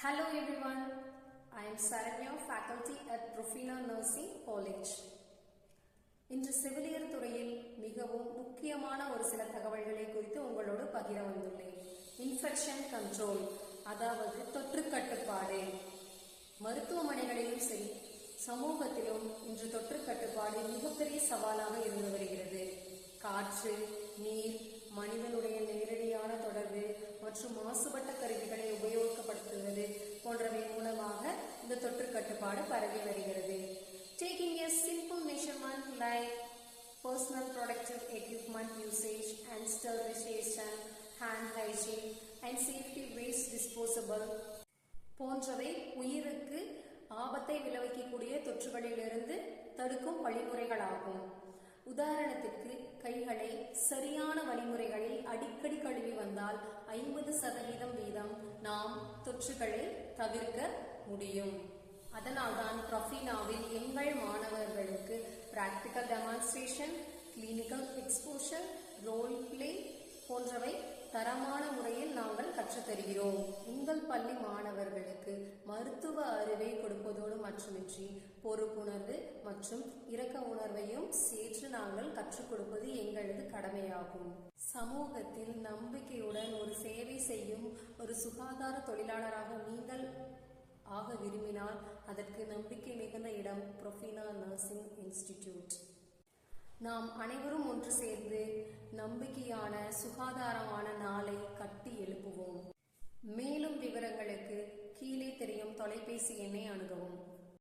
Hello everyone, I am Saranya, faculty at Profina Nursing College. இன்று செவிலியர் துறையில் மிகவும் முக்கியமான ஒரு சில தகவல்களை குறித்து உங்களோடு பகிர வந்துள்ளேன். இன்ஃபெக்ஷன் கண்ட்ரோல் அதாவது தொற்று கட்டுப்பாடு. மருத்துவமனைகளிலும் சரி சமூகத்திலும் இன்று தொற்று கட்டுப்பாடு மிகப்பெரிய சவாலாக இருந்து வருகிறது. காற்று நீர் மனிதன் கட்டுப்பாடு வருகிறது. Taking a simple measurement like personal protective equipment usage and sterilization, hand hygiene and safety waste disposable போன்றவை உயிருக்கு ஆபத்தை விளைவிக்கக்கூடிய தொற்றுகளிலிருந்து தடுக்கும் வழிமுறைகளாகும். உதாரணத்திற்கு கைகளை சரியான வழிமுறைகளில் அடிக்கடி கழுவி வந்தால் ஐம்பது சதவீதம் வீதம் நாம் தொற்றுகளை தவிர்க்க முடியும். அதனால்தான் ப்ரொஃபினாவில் எங்கள் மாணவர்களுக்கு practical demonstration clinical exposure role play போன்றவை தரமான முறையில் நாங்கள் கற்றுத்தருகிறோம். உங்கள் பள்ளி மாணவர்களுக்கு மருத்துவ அறிவை கொடுப்பதோடு மட்டுமின்றி பொறுப்புணர்வு மற்றும் இரக்க உணர்வையும் சேர்த்து நாங்கள் கற்றுக் கொடுப்பது எங்களது கடமையாகும். சமூகத்தில் நம்பிக்கையுடன் ஒரு சேவை செய்யும் ஒரு சுகாதார தொழிலாளராக நீங்கள் ஆக விரும்பினால் அதற்கு நம்பிக்கை மிகுந்த இடம் ப்ரொஃபினா நர்சிங் இன்ஸ்டிடியூட். நாம் அனைவரும் ஒன்று சேர்ந்து நம்பிக்கையான சுகாதாரமான நாளை கட்டி எழுப்புவோம். மேலும் விவரங்களுக்கு கீழே தெரியும் தொலைபேசி எண்ணை அணுகவும்.